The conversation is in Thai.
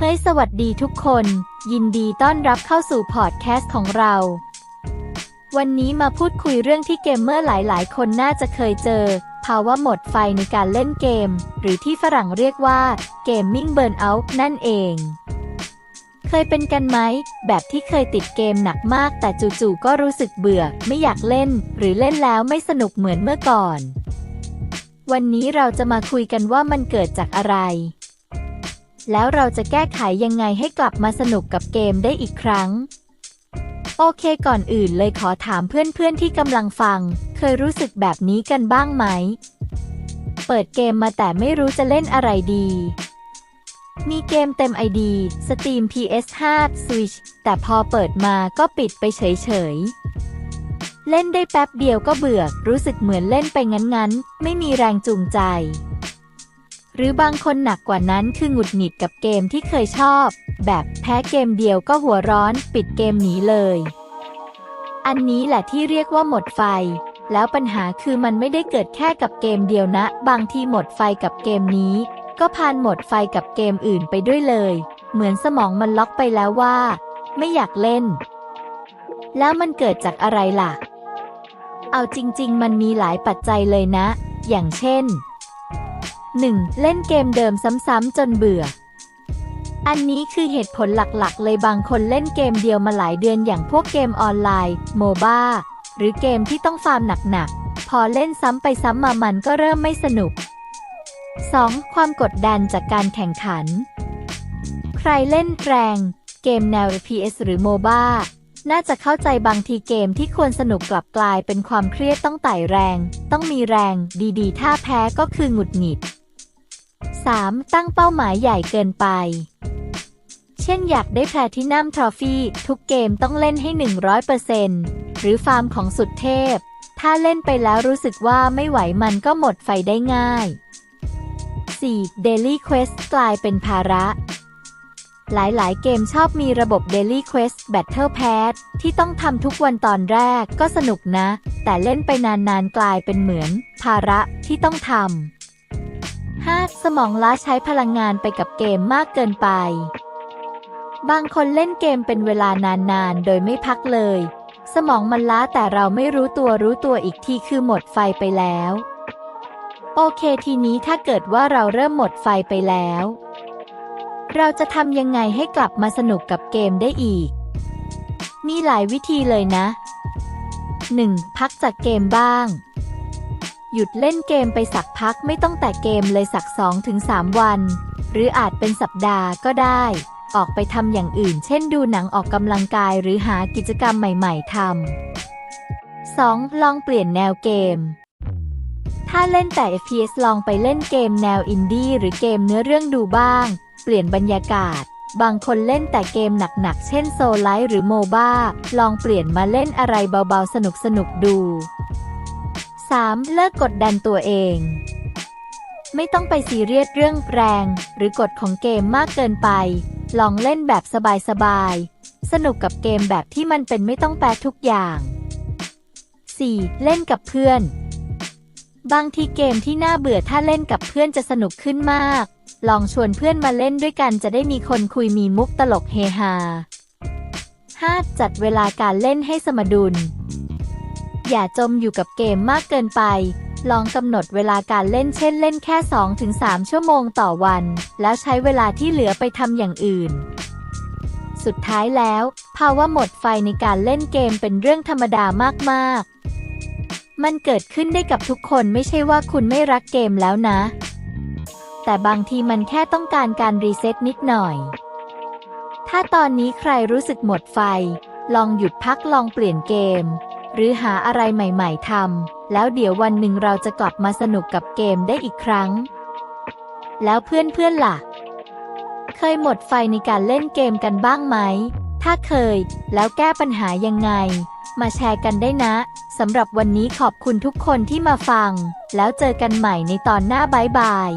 เฮ้ยสวัสดีทุกคน ยินดีต้อนรับเข้าสู่พอดแคสต์ของเรา วันนี้มาพูดคุยเรื่องที่เกมเมอร์หลาย ๆ คนน่าจะเคยเจอ ภาวะหมดไฟในการเล่นเกม หรือที่ฝรั่งเรียกว่าเกมมิ่งเบิร์นเอาท์นั่นเอง เคยเป็นกันไหม แบบที่เคยติดเกมหนักมากแต่จู่ๆก็รู้สึกเบื่อ ไม่อยากเล่น หรือเล่นแล้วไม่สนุกเหมือนเมื่อก่อน วันนี้เราจะมาคุยกันว่ามันเกิดจากอะไร แล้วเราจะแก้ไขยังไงให้กลับมาสนุกกับเกมได้อีกครั้ง โอเคก่อนอื่นเลยขอถามเพื่อนๆที่กำลังฟัง เคยรู้สึกแบบนี้กันบ้างไหม เปิดเกมมาแต่ไม่รู้จะเล่นอะไรดี มีเกมเต็ม ID Steam PS5 Switch แต่พอเปิดมาก็ปิดไปเฉยๆเล่นได้แป๊บเดียวก็เบื่อ รู้สึกเหมือนเล่นไปงั้นๆ ไม่มีแรงจูงใจ หรือบางคนหนักกว่านั้นคือหงุดหงิดกับเกมที่เคยชอบ แบบแพ้เกมเดียวก็หัวร้อนปิดเกมหนีเลย อันนี้แหละที่เรียกว่าหมดไฟ แล้วปัญหาคือมันไม่ได้เกิดแค่กับเกมเดียวนะ บางทีหมดไฟกับเกมนี้ ก็พานหมดไฟกับเกมอื่นไปด้วยเลย เหมือนสมองมันล็อกไปแล้วว่า ไม่อยากเล่น แล้วมันเกิดจากอะไรล่ะ เอาจริง ๆ มันมีหลายปัจจัยเลยนะ อย่างเช่น 1. เล่นเกมเดิมซ้ำๆจนเบื่อ อันนี้คือเหตุผลหลักๆ เลยบางคนเล่นเกมเดียวมาหลายเดือนอย่างพวกเกมออนไลน์โมบ้าหรือเกมที่ต้องฟาร์มหนักๆ พอเล่นซ้ำไปซ้ำมามันก็เริ่มไม่สนุก 2. ความกดดันจากการแข่งขัน ใครเล่นแรง เกมแนว p s หรือโมบ้าน่าจะเข้าใจบางทีเกมที่ควรสนุกกลับกลายเป็นความเครียดต้องไต่แรง ต้องมีแรง ดีๆ ถ้าแพ้ก็คือหงุดหงิด 3. ตั้งเป้าหมายใหญ่เกินไป เช่นอยากได้แพลทินัมทรอฟี่ทุกเกมต้องเล่นให้ 100%หรือฟาร์มของสุดเทพ ถ้าเล่นไปแล้วรู้สึกว่าไม่ไหวมันก็หมดไฟได้ง่าย 4. Daily Quest กลายเป็นภาระ หลายๆ เกมชอบมีระบบ Daily Quest Battle Pass ที่ต้องทำทุกวันตอนแรกก็สนุกนะ แต่เล่นไปนานๆ กลายเป็นเหมือน ภาระที่ต้องทำ 5. สมองล้าใช้พลังงานไปกับเกมมากเกินไป บางคนเล่นเกมเป็นเวลานานๆ โดยไม่พักเลย สมองมันล้าแต่เราไม่รู้ตัวรู้ตัวอีกทีคือหมดไฟไปแล้ว โอเคทีนี้ถ้าเกิดว่าเราเริ่มหมดไฟไปแล้ว เราจะทำยังไงให้กลับมาสนุกกับเกมได้อีก มีหลายวิธีเลยนะ 1. พักจากเกมบ้าง หยุดเล่นเกมไปสักพักไม่ต้องแต่เกมเลยสัก 2-3 วัน หรืออาจเป็นสัปดาห์ก็ได้ ออกไปทำอย่างอื่น เช่นดูหนังออกกำลังกายหรือหากิจกรรมใหม่ ๆทำ 2. ลองเปลี่ยนแนวเกม ถ้าเล่นแต่ FPS ลองไปเล่นเกมแนวอินดี้หรือเกมเนื้อเรื่องดูบ้าง เปลี่ยนบรรยากาศบางคนเล่นแต่เกมหนักๆ เช่นโซลไลท์หรือโมบ้า ลองเปลี่ยนมาเล่นอะไรเบาๆ สนุกๆ ดู 3. เลิกกดดันตัวเอง ไม่ต้องไปซีเรียสเรื่องแรง หรือกฎของเกมมากเกินไป ลองเล่นแบบสบายๆ สนุกกับเกมแบบที่มันเป็นไม่ต้องแปลทุกอย่าง 4. เล่นกับเพื่อน บางทีเกมที่น่าเบื่อถ้าเล่นกับเพื่อนจะสนุกขึ้นมาก ลองชวนเพื่อนมาเล่นด้วยกันจะได้มีคนคุยมีมุกตลกเฮฮา 5. จัดเวลาการเล่นให้สมดุล อย่าจมอยู่กับเกมมากเกินไป ลองกำหนดเวลาการเล่นเช่นเล่นแค่ 2-3 ชั่วโมงต่อวัน แล้วใช้เวลาที่เหลือไปทำอย่างอื่น สุดท้ายแล้วภาวะหมดไฟในการเล่นเกมเป็นเรื่องธรรมดามากๆ มันเกิดขึ้นได้กับทุกคนไม่ใช่ว่าคุณไม่รักเกมแล้วนะ แต่บางทีมันแค่ต้องการการรีเซ็ตนิดหน่อย ถ้าตอนนี้ใครรู้สึกหมดไฟ ลองหยุดพักลองเปลี่ยนเกม หรือหาอะไรใหม่ๆทำแล้วเดี๋ยววันหนึ่งเราจะกลับมาสนุกกับเกมได้อีกครั้ง แล้วเพื่อนๆล่ะ เคยหมดไฟในการเล่นเกมกันบ้างไหม ถ้าเคย แล้วแก้ปัญหายังไง มาแชร์กันได้นะสำหรับวันนี้ขอบคุณทุกคนที่มาฟัง แล้วเจอกันใหม่ในตอนหน้าบ๊ายบาย